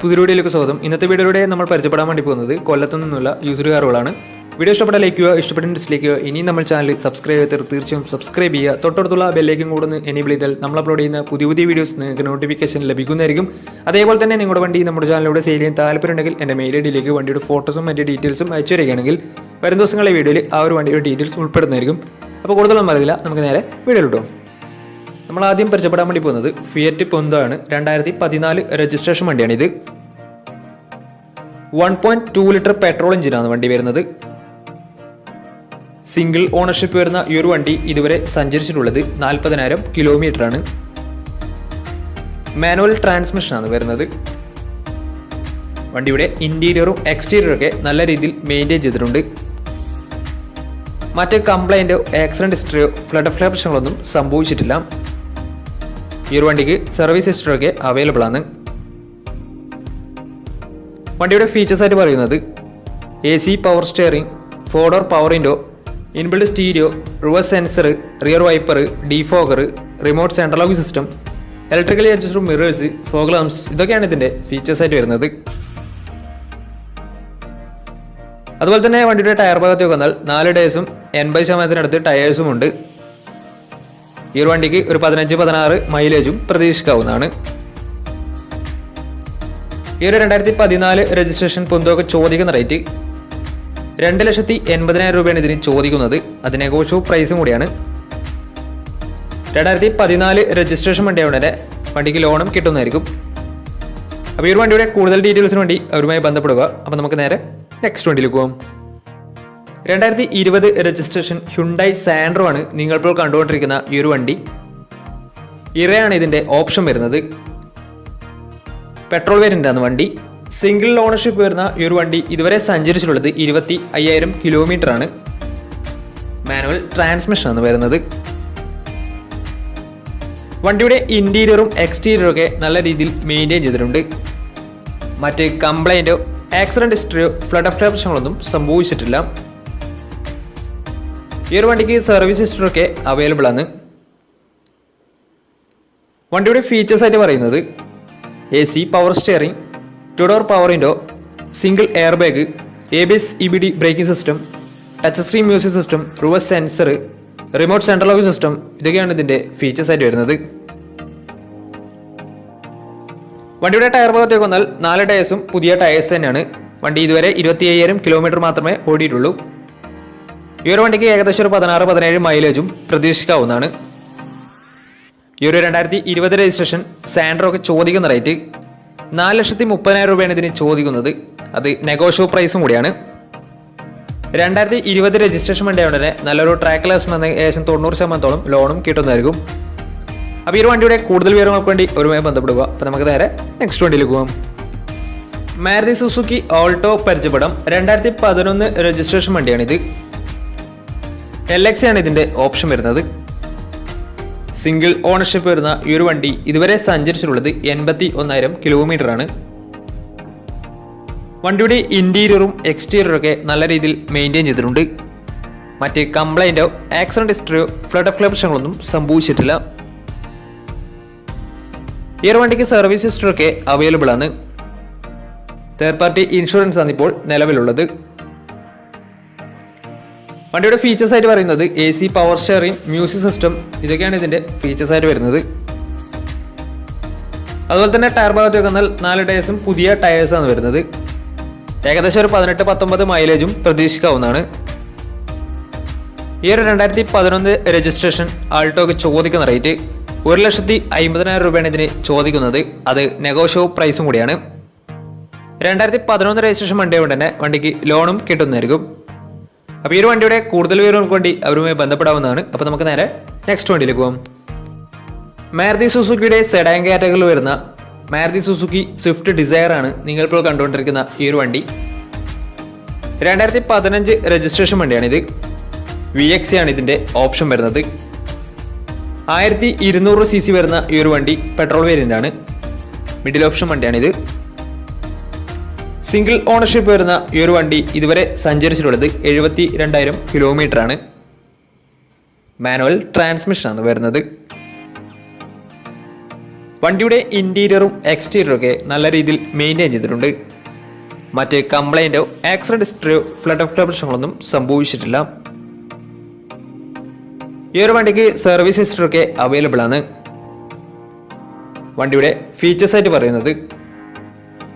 പുതിയ വീഡിയോയിലേക്ക് സ്വാഗതം. ഇന്നത്തെ വീഡിയോയിലൂടെ നമ്മൾ പരിചയപ്പെടാൻ വേണ്ടി പോകുന്നത് കൊല്ലത്തു നിന്നുള്ള യൂസർ കാറുകളാണ് വീഡിയോ ഇഷ്ടപ്പെട്ട ലൈക്ക് ചെയ്യുക ഇഷ്ടപ്പെട്ട ഡിസ്ലൈക്ക് ചെയ്യുക. ഇനി നമ്മൾ ചാനൽ സബ്സ്ക്രൈബ് ചെയ്ത് തീർച്ചയായും സബ്സ്ക്രൈബ് ചെയ്യുക. തൊട്ടടുത്തുള്ള ബെല്ലേക്കും കൂടെ ഒന്ന് എനേബിൾ ചെയ്താൽ നമ്മൾ അപ്ലോഡ് ചെയ്യുന്ന പുതിയ പുതിയ വീഡിയോസ് നിങ്ങൾക്ക് നോട്ടിഫിക്കേഷൻ ലഭിക്കുന്നതായിരിക്കും. അതേപോലെ തന്നെ നിങ്ങളുടെ വണ്ടി നമ്മുടെ ചാനലിലൂടെ സെയിൽ ചെയ്യാൻ താല്പര്യമുണ്ടെങ്കിൽ എന്റെ മെയിൽ ഐ ഡിയിലേക്ക് വണ്ടിയുടെ ഫോട്ടോസും മറ്റ് ഡീറ്റെയിൽസും അയച്ചു തരികയാണെങ്കിൽ വരും ദിവസങ്ങളെ വീഡിയോയിൽ ആ ഒരു വണ്ടിയുടെ ഡീറ്റെയിൽസ് ഉൾപ്പെടുന്നതായിരിക്കും. അപ്പോൾ കൂടുതലൊന്നും അറിയില്ല. നമുക്ക് നേരെ വീഡിയോ കിട്ടും നമ്മൾ ആദ്യം പരിചയപ്പെടാൻ വേണ്ടി പോകുന്നത് ഫിയറ്റ് പൊന്തോ ആണ്. രണ്ടായിരത്തി പതിനാല് registration വണ്ടിയാണിത് one point two litre petrol എഞ്ചിനാണ് വണ്ടി വരുന്നത്. സിംഗിൾ ഓണർഷിപ്പ് വരുന്ന ഈ ഒരു വണ്ടി ഇതുവരെ സഞ്ചരിച്ചിട്ടുള്ളത് നാൽപ്പതിനായിരം കിലോമീറ്റർ ആണ് മാനുവൽ ട്രാൻസ്മിഷനാണ് വരുന്നത്. വണ്ടിയുടെ ഇന്റീരിയറും എക്സ്റ്റീരിയറും ഒക്കെ നല്ല രീതിയിൽ മെയിന്റെയിൻ ചെയ്തിട്ടുണ്ട്. മറ്റ് കംപ്ലൈന്റോ ആക്സിഡന്റ് ഹിസ്റ്ററിയോ ഫ്ലഡ് ഫ്ലഡ് പ്രശ്നങ്ങളൊന്നും സംഭവിച്ചിട്ടില്ല. ഈ ഒരു വണ്ടിക്ക് സർവീസ് ഹിസ്റ്ററി ഒക്കെ അവൈലബിൾ ആണ് വണ്ടിയുടെ ഫീച്ചേഴ്സായിട്ട് പറയുന്നത്. A C power steering four door power window inbuilt stereo reverse sensor rear wiper defogger remote central lock system electrically adjusted mirrors fog lamps ഇതൊക്കെയാണ് ഇതിന്റെ ഫീച്ചേഴ്സ് ആയിട്ട് വരുന്നത്. അതുപോലെ തന്നെ വണ്ടിയുടെ ടയർ ഭാഗത്തേക്ക് വന്നാൽ നാല് ഡേയ്സും എൺപത് ശതമാനത്തിനടുത്ത് ടയേഴ്സും ഉണ്ട്. ഈ ഒരു വണ്ടിക്ക് ഒരു പതിനഞ്ച് പതിനാറ് മൈലേജും പ്രതീക്ഷിക്കാവുന്നതാണ്. ഈ ഒരു രണ്ടായിരത്തി പതിനാല് രജിസ്ട്രേഷൻ പൊന്തോക്ക് ചോദിക്കുന്ന റേറ്റ് രണ്ട് ലക്ഷത്തി എൺപതിനായിരം രൂപയാണ് ഇതിന് ചോദിക്കുന്നത്. അത് നെഗോഷ്യബിൾ പ്രൈസും കൂടിയാണ്. രണ്ടായിരത്തി പതിനാല് രജിസ്ട്രേഷൻ വണ്ടിയാവുന്നതിന്റെ വണ്ടിക്ക് ലോണും കിട്ടുന്നതായിരിക്കും. അപ്പോൾ ഈ ഒരു വണ്ടിയുടെ കൂടുതൽ ഡീറ്റെയിൽസിന് വേണ്ടി അവരുമായി ബന്ധപ്പെടുക. അപ്പോൾ നമുക്ക് നേരെ നെക്സ്റ്റ് വണ്ടിയിലേക്ക് പോകാം രണ്ടായിരത്തി ഇരുപത് രജിസ്ട്രേഷൻ ഹ്യുണ്ടായി സാൻഡ്രോ ആണ് നിങ്ങളിപ്പോൾ കണ്ടുകൊണ്ടിരിക്കുന്ന ഈ ഒരു വണ്ടി. ഇറയാണ് ഇതിന്റെ ഓപ്ഷൻ വരുന്നത്. പെട്രോൾ വേരിന്റെ ആണ് വണ്ടി. സിംഗിൾ ഓണർഷിപ്പ് വരുന്ന ഈ ഒരു വണ്ടി ഇതുവരെ സഞ്ചരിച്ചിട്ടുള്ളത് ഇരുപത്തി അയ്യായിരം കിലോമീറ്റർ ആണ്. മാനുവൽ ട്രാൻസ്മിഷൻ ആണ് വരുന്നത്. വണ്ടിയുടെ ഇന്റീരിയറും എക്സ്റ്റീരിയറും ഒക്കെ നല്ല രീതിയിൽ മെയിന്റെയിൻ ചെയ്തിട്ടുണ്ട്. മറ്റ് കംപ്ലൈന്റോ ആക്സിഡന്റ് ഹിസ്റ്ററിയോ ഫ്ലഡ് ഓഫ് പ്രശ്നങ്ങളൊന്നും സംഭവിച്ചിട്ടില്ല. ഈ ഒരു വണ്ടിക്ക് സർവീസ് ഹിസ്റ്ററി ഒക്കെ അവൈലബിൾ ആണ്. വണ്ടിയുടെ ഫീച്ചേഴ്സായിട്ട് പറയുന്നത് A C power steering two door power window single air bag A B S E B D braking system touch screen music system reverse sensor remote central lock system ഇതൊക്കെയാണ് ഇതിന്റെ features ആയിട്ട് വരുന്നത്. വണ്ടിയുടെ tyre ഭാഗത്തേക്ക് വന്നാൽ നാല് ടയേഴ്സും പുതിയ tyres തന്നെയാണ്. വണ്ടി ഇതുവരെ ഇരുപത്തി അയ്യായിരം കിലോമീറ്റർ മാത്രമേ ഓടിയിട്ടുള്ളൂ. ഈ ഒരു വണ്ടിക്ക് ഏകദേശം ഒരു പതിനാറ് പതിനേഴ് മൈലേജും പ്രതീക്ഷിക്കാവുന്നതാണ്. ഈ ഒരു രണ്ടായിരത്തി ഇരുപത് രജിസ്ട്രേഷൻ സാൻഡ്രോ ഒക്കെ ചോദിക്കുന്ന റേറ്റ് നാല് ലക്ഷത്തി മുപ്പതിനായിരം രൂപയാണ് ഇതിന് ചോദിക്കുന്നത്. അത് നെഗോഷ്യോ പ്രൈസും കൂടിയാണ്. രണ്ടായിരത്തി ഇരുപത് രജിസ്ട്രേഷൻ വണ്ടിയായതുകൊണ്ട് തന്നെ നല്ലൊരു ട്രാക്ക് ലെസ് വന്ന് ഏകദേശം തൊണ്ണൂറ് ശതമാനത്തോളം ലോണും കിട്ടുന്നതായിരിക്കും. അപ്പോൾ ഈ ഒരു വണ്ടിയുടെ കൂടുതൽ വിവരങ്ങൾക്ക് വേണ്ടി ഒരുമായി ബന്ധപ്പെടുക. അപ്പോൾ നമുക്ക് നേരെ നെക്സ്റ്റ് വണ്ടിയിലേക്ക് പോകാം മാരുതി സുസുക്കി ഓൾട്ടോ പരിചയപ്പെടാം. രണ്ടായിരത്തി പതിനൊന്ന് രജിസ്ട്രേഷൻ വണ്ടിയാണിത്. എൽ എക്സ് ആണ് ഇതിന്റെ ഓപ്ഷൻ വരുന്നത്. സിംഗിൾ ഓണർഷിപ്പ് വരുന്ന ഈ ഒരു വണ്ടി ഇതുവരെ സഞ്ചരിച്ചിട്ടുള്ളത് എൺപത്തി ഒന്നായിരം കിലോമീറ്റർ ആണ് വണ്ടിയുടെ ഇന്റീരിയറും എക്സ്റ്റീരിയറും ഒക്കെ നല്ല രീതിയിൽ മെയിന്റെയിൻ ചെയ്തിട്ടുണ്ട്. മറ്റ് കംപ്ലൈന്റോ ആക്സിഡന്റ് ഹിസ്റ്ററിയോ ഫ്ലഡ് ഓഫ് പ്രശ്നങ്ങളൊന്നും സംഭവിച്ചിട്ടില്ല. ഈ ഒരു വണ്ടിക്ക് സർവീസ് ഹിസ്റ്ററി ഒക്കെ അവൈലബിൾ ആണ്. തേർഡ് പാർട്ടി ഇൻഷുറൻസ് ആണ് ഇപ്പോൾ നിലവിലുള്ളത്. വണ്ടിയുടെ ഫീച്ചേഴ്സ് ആയിട്ട് പറയുന്നത് A C power steering music system ഇതൊക്കെയാണ് ഇതിന്റെ ഫീച്ചേഴ്സ് ആയിട്ട് വരുന്നത്. അതുപോലെ തന്നെ ടയർ ഭാഗത്ത് വെക്കുന്നാൽ നാല് ടയേഴ്സും പുതിയ ടയേഴ്സ് ആണ് വരുന്നത്. ഏകദേശം ഒരു പതിനെട്ട് പത്തൊമ്പത് മൈലേജും പ്രതീക്ഷിക്കാവുന്നതാണ്. ഈ ഒരു രണ്ടായിരത്തി പതിനൊന്ന് രജിസ്ട്രേഷൻ ആൾട്ടോക്ക് ചോദിക്കുന്ന റേറ്റ് ഒരു ലക്ഷത്തി അമ്പതിനായിരം രൂപയാണ് ഇതിന് ചോദിക്കുന്നത്. അത് നെഗോഷ്യോ പ്രൈസും കൂടിയാണ്. രണ്ടായിരത്തി പതിനൊന്ന് രജിസ്ട്രേഷൻ വണ്ടി കൊണ്ട് തന്നെ വണ്ടിക്ക് ലോണും കിട്ടുന്നതായിരിക്കും. അപ്പോൾ ഈ ഒരു വണ്ടിയുടെ കൂടുതൽ വിവരങ്ങൾക്ക് വേണ്ടി അവരുമായി ബന്ധപ്പെടാവുന്നതാണ്. അപ്പോൾ നമുക്ക് നേരെ നെക്സ്റ്റ് വണ്ടിയിലേക്ക് പോകാം മാരുതി സുസുക്കിയുടെ സെഡാൻ കാറ്റഗറിയിൽ വരുന്ന മാരുതി സുസുക്കി സ്വിഫ്റ്റ് ഡിസയർ ആണ് നിങ്ങളിപ്പോൾ കണ്ടുകൊണ്ടിരിക്കുന്ന ഈ ഒരു വണ്ടി. രണ്ടായിരത്തി പതിനഞ്ച് രജിസ്ട്രേഷൻ വണ്ടിയാണിത് വി എക്സ് ആണ് ഇതിന്റെ ഓപ്ഷൻ വരുന്നത്. ആയിരത്തി ഇരുന്നൂറ് സി സി വരുന്ന ഈ ഒരു വണ്ടി പെട്രോൾ വേരിയന്റ് ആണ്. മിഡിൽ ഓപ്ഷൻ വണ്ടിയാണിത് സിംഗിൾ ഓണർഷിപ്പ് വരുന്ന ഈ ഒരു വണ്ടി ഇതുവരെ സഞ്ചരിച്ചിട്ടുള്ളത് എഴുപത്തി രണ്ടായിരം കിലോമീറ്റർ ആണ് മാനുവൽ ട്രാൻസ്മിഷനാണ് വരുന്നത്. വണ്ടിയുടെ ഇന്റീരിയറും എക്സ്റ്റീരിയറും ഒക്കെ നല്ല രീതിയിൽ മെയിന്റെയിൻ ചെയ്തിട്ടുണ്ട്. മറ്റ് കംപ്ലൈന്റോ ആക്സിഡന്റ് ഹിസ്റ്ററിയോ ഫ്ലഡ് ഓഫ് പ്രശ്നങ്ങളൊന്നും സംഭവിച്ചിട്ടില്ല. ഈ ഒരു വണ്ടിക്ക് സർവീസ് ഹിസ്റ്ററി ഒക്കെ അവൈലബിൾ ആണ്. വണ്ടിയുടെ ഫീച്ചേഴ്സായിട്ട് പറയുന്നത്.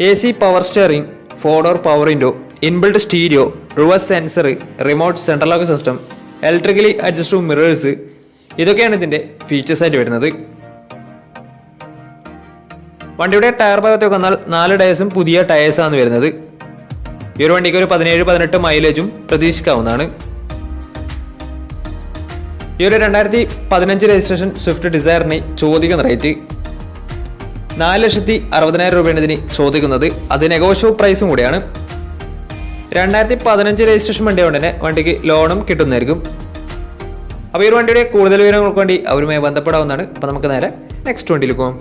A C power steering four door power window inbuilt stereo reverse sensor remote central lock system electrically adjustable mirrors ഇതൊക്കെയാണ് ഇതിന്റെ ഫീച്ചേഴ്സായിട്ട് വരുന്നത്. വണ്ടിയുടെ ടയർ ഭാഗത്തേക്ക് വന്നാൽ നാല് ടയേഴ്സും പുതിയ ടയേഴ്സാണ് വരുന്നത്. ഈ ഒരു വണ്ടിക്ക് ഒരു പതിനേഴ് പതിനെട്ട് മൈലേജും പ്രതീക്ഷിക്കാവുന്നതാണ്. ഈ ഒരു രണ്ടായിരത്തി പതിനഞ്ച് രജിസ്ട്രേഷൻ സ്വിഫ്റ്റ് ഡിസയറിന് ചോദിക്കുന്ന റേറ്റ് നാല് ലക്ഷത്തി അറുപതിനായിരം രൂപയാണ് ഇതിന് ചോദിക്കുന്നത്. അത് നെഗോഷ്യോ പ്രൈസും കൂടിയാണ്. രണ്ടായിരത്തി പതിനഞ്ച് രജിസ്ട്രേഷൻ വണ്ടി കൊണ്ട് തന്നെ വണ്ടിക്ക് ലോണും കിട്ടുന്നതായിരിക്കും. അപ്പോൾ ഈ ഒരു വണ്ടിയുടെ കൂടുതൽ വിവരങ്ങൾക്ക് വേണ്ടി അവരുമായി ബന്ധപ്പെടാവുന്നതാണ്. അപ്പോൾ നമുക്ക് നേരെ നെക്സ്റ്റ് വണ്ടിയിൽ പോകാം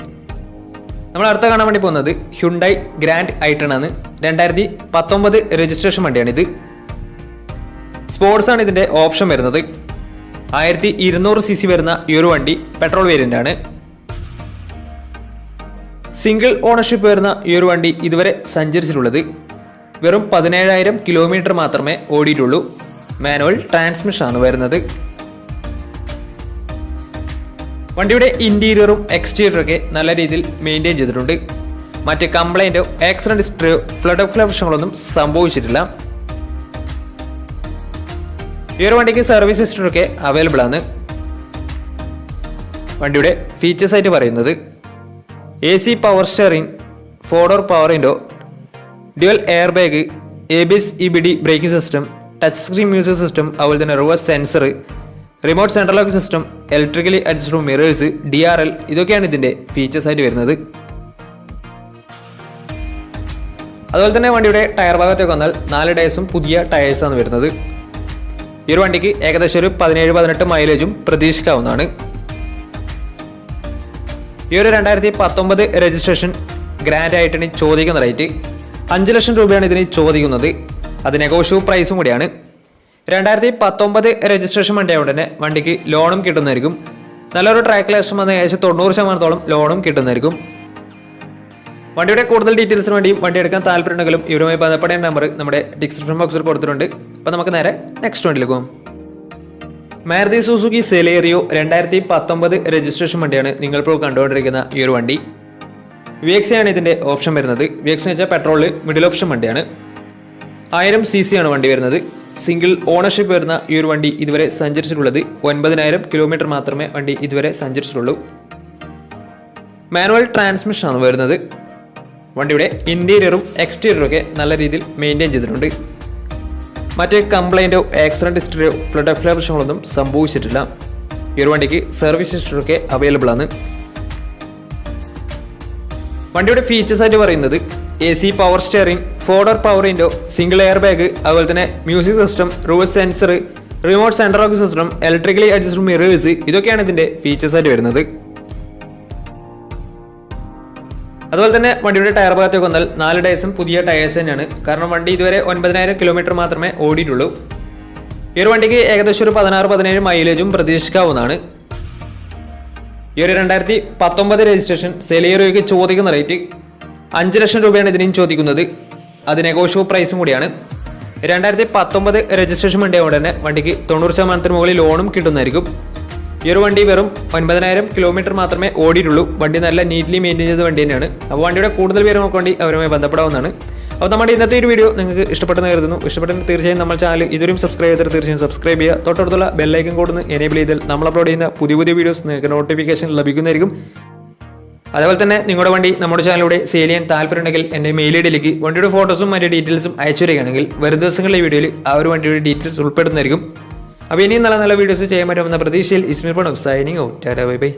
നമ്മൾ അടുത്ത കാണാൻ വേണ്ടി പോകുന്നത് ഹ്യുണ്ടായി ഗ്രാൻഡ് ഐട്ടണാണ് രണ്ടായിരത്തി പത്തൊമ്പത് രജിസ്ട്രേഷൻ ഇത്. സ്പോർട്സ് ആണ് ഇതിന്റെ ഓപ്ഷൻ വരുന്നത്. ആയിരത്തി ഇരുന്നൂറ് സി സി വരുന്ന ഈ ഒരു വണ്ടി പെട്രോൾ വേരിയന്റ് ആണ്. സിംഗിൾ ഓണർഷിപ്പ് വരുന്ന ഈ ഒരു വണ്ടി ഇതുവരെ സഞ്ചരിച്ചിട്ടുള്ളത് വെറും പതിനേഴായിരം കിലോമീറ്റർ മാത്രമേ ഓടിയിട്ടുള്ളൂ. മാനുവൽ ട്രാൻസ്മിഷൻ ആണ് വരുന്നത്. വണ്ടിയുടെ ഇന്റീരിയറും എക്സ്റ്റീരിയറും ഒക്കെ നല്ല രീതിയിൽ മെയിന്റെയിൻ ചെയ്തിട്ടുണ്ട്. മറ്റ് കംപ്ലൈന്റോ ആക്സിഡന്റ് ഹിസ്റ്ററിയോ ഫ്ലഡ് ഓഫ് പ്രശ്നങ്ങളൊന്നും സംഭവിച്ചിട്ടില്ല. ഈ ഒരു വണ്ടിക്ക് സർവീസ് ഹിസ്റ്ററിയൊക്കെ അവൈലബിൾ ആണ്. വണ്ടിയുടെ ഫീച്ചേഴ്സായിട്ട് പറയുന്നത് A C power steering four door power window dual air bag A B S E B D braking system touch screen music system അതുപോലെ തന്നെ reverse sensor remote central lock system electrically adjustable mirrors D R L ഇതൊക്കെയാണ് ഇതിന്റെ features ആയിട്ട് വരുന്നത്. അതുപോലെ തന്നെ വണ്ടിയുടെ tyre ഭാഗത്തേക്ക് വന്നാൽ നാല് ടയേഴ്സും പുതിയ ടയേഴ്സാണ് വരുന്നത്. ഈ ഒരു വണ്ടിക്ക് ഏകദേശം ഒരു പതിനേഴ് പതിനെട്ട് മൈലേജും പ്രതീക്ഷിക്കാവുന്നതാണ്. ഈ ഒരു രണ്ടായിരത്തി പത്തൊമ്പത് രജിസ്ട്രേഷൻ ഗ്രാൻഡ് ആയിട്ടാണ് ചോദിക്കുന്ന റേറ്റ്. അഞ്ച് ലക്ഷം രൂപയാണ് ഇതിന് ചോദിക്കുന്നത്. അത് നെഗോഷ്യൂ പ്രൈസും കൂടിയാണ്. രണ്ടായിരത്തി പത്തൊമ്പത് രജിസ്ട്രേഷൻ വണ്ടി ആയതുകൊണ്ട് തന്നെ വണ്ടിക്ക് ലോണും കിട്ടുന്നതായിരിക്കും. നല്ലൊരു ട്രാക്ക് ലക്ഷം വന്ന ഏകദേശം തൊണ്ണൂറ് ശതമാനത്തോളം ലോണും കിട്ടുന്നതായിരിക്കും. വണ്ടിയുടെ കൂടുതൽ ഡീറ്റെയിൽസിന് വേണ്ടി വണ്ടി എടുക്കാൻ താല്പര്യമുണ്ടെങ്കിലും ഇവരുമായി ബന്ധപ്പെടേണ്ട നമ്പർ നമ്മുടെ ഡിസ്ക്രിപ്ഷൻ ബോക്സിൽ കൊടുത്തിട്ടുണ്ട്. അപ്പോൾ നമുക്ക് നേരെ നെക്സ്റ്റ് വണ്ടിയിലേക്ക് പോകും. മാരുതി സുസുക്കി സെലേറിയോ രണ്ടായിരത്തി പത്തൊമ്പത് രജിസ്ട്രേഷൻ വണ്ടിയാണ് നിങ്ങളിപ്പോൾ കണ്ടുകൊണ്ടിരിക്കുന്ന ഈ ഒരു വണ്ടി. വി എക്സ് ആണ് ഇതിന്റെ ഓപ്ഷൻ വരുന്നത്. വി എക്സ് എന്ന് വെച്ചാൽ പെട്രോളിൽ മിഡിൽ ഓപ്ഷൻ വണ്ടിയാണ്. ആയിരം സി സി ആണ് വണ്ടി വരുന്നത്. സിംഗിൾ ഓണർഷിപ്പ് വരുന്ന ഈ ഒരു വണ്ടി ഇതുവരെ സഞ്ചരിച്ചിട്ടുള്ളത് ഒൻപതിനായിരം കിലോമീറ്റർ മാത്രമേ വണ്ടി ഇതുവരെ സഞ്ചരിച്ചിട്ടുള്ളൂ. മാനുവൽ ട്രാൻസ്മിഷൻ ആണ് വരുന്നത്. വണ്ടിയുടെ ഇന്റീരിയറും എക്സ്റ്റീരിയറും ഒക്കെ നല്ല രീതിയിൽ മെയിന്റെയിൻ ചെയ്തിട്ടുണ്ട്. മറ്റ് കംപ്ലൈന്റോ ആക്സിഡന്റ് ഹിസ്റ്ററിയോ ഫ്ലഡ് ഓഫ് പ്രശ്നങ്ങളൊന്നും സംഭവിച്ചിട്ടില്ല. ഈ ഒരു വണ്ടിക്ക് സർവീസ് ഹിസ്റ്ററിയൊക്കെ അവൈലബിൾ ആണ്. വണ്ടിയുടെ ഫീച്ചേഴ്സ് ആയിട്ട് പറയുന്നത് A C power steering four door power window single air bag അതുപോലെ തന്നെ music system reverse sensor remote central lock system electrically adjust mirrors ഇതൊക്കെയാണ് ഇതിന്റെ ഫീച്ചേഴ്സ് ആയിട്ട് വരുന്നത്. അതുപോലെ തന്നെ വണ്ടിയുടെ ടയർ ഭാഗത്തേക്ക് വന്നാൽ നാല് ടയേഴ്സും പുതിയ ടയേഴ്സ് തന്നെയാണ്. കാരണം വണ്ടി ഇതുവരെ ഒൻപതിനായിരം കിലോമീറ്റർ മാത്രമേ ഓടിയിട്ടുള്ളൂ. ഈ ഒരു വണ്ടിക്ക് ഏകദേശം ഒരു പതിനാറ് പതിനേഴ് മൈലേജും പ്രതീക്ഷിക്കാവുന്നതാണ്. ഈ ഒരു രണ്ടായിരത്തി പത്തൊമ്പത് രജിസ്ട്രേഷൻ സെലിയറോയ്ക്ക് ചോദിക്കുന്ന റേറ്റ് അഞ്ച് ലക്ഷം രൂപയാണ് ഇതിനും ചോദിക്കുന്നത്. അത് നെഗോഷ്യോ പ്രൈസും കൂടിയാണ്. രണ്ടായിരത്തി പത്തൊമ്പത് രജിസ്ട്രേഷൻ വണ്ടിയായതുകൊണ്ട് തന്നെ വണ്ടിക്ക് തൊണ്ണൂറ് ശതമാനത്തിന് മുകളിൽ ലോണും കിട്ടുന്നതായിരിക്കും. ഈ ഒരു വണ്ടി വെറും ഒൻപതിനായിരം കിലോമീറ്റർ മാത്രമേ ഓടിയിട്ടുള്ളൂ. വണ്ടി നല്ല നീറ്റ്ലി മെയിന്റെയിൻ ചെയ്ത വണ്ടി തന്നെയാണ്. അപ്പോൾ വണ്ടിയുടെ കൂടുതൽ പേര് വേണ്ടി അവരുമായി ബന്ധപ്പെടാവുന്നതാണ്. അപ്പോൾ നമ്മുടെ ഇന്നത്തെ ഒരു വീഡിയോ നിങ്ങൾക്ക് ഇഷ്ടപ്പെട്ടെന്ന് കരുതുന്നു. ഇഷ്ടപ്പെട്ടെങ്കിൽ തീർച്ചയായും നമ്മൾ ചാനൽ ഇതുവരെയും സബ്സ്ക്രൈബ് ചെയ്തിട്ട് തീർച്ചയായും സബ്സ്ക്രൈബ് ചെയ്യുക. തൊട്ടടുത്തുള്ള ബെല്ലൈക്കൻ കൊടുന്ന് എനേബിൾ ചെയ്താൽ നമ്മൾ അപ്ലോഡ് ചെയ്യുന്ന പുതിയ പുതിയ വീഡിയോസ് നിങ്ങൾക്ക് നോട്ടിഫിക്കേഷൻ ലഭിക്കുന്നതായിരിക്കും. അതേപോലെ തന്നെ നിങ്ങളുടെ വണ്ടി നമ്മുടെ ചാനലിലൂടെ സെയിൽ ചെയ്യാൻ താല്പര്യമുണ്ടെങ്കിൽ എന്റെ മെയിൽ ഐ ഡിയിലേക്ക് വണ്ടിയുടെ ഫോട്ടോസും മറ്റു ഡീറ്റെയിൽസും അയച്ചു വരികയാണെങ്കിൽ വരും ദിവസങ്ങളിലെ വീഡിയോയിൽ ആ ഒരു വണ്ടിയുടെ ഡീറ്റെയിൽസ് ഉൾപ്പെടുന്നതായിരിക്കും. അപ്പോൾ ഇനിയും നല്ല നല്ല വീഡിയോസ് ചെയ്യാൻ പറ്റുമെന്ന പ്രതീക്ഷയിൽ ഇസ്മിർ പണോ സൈനിങ് ഔട്ട് ബൈ ബൈ.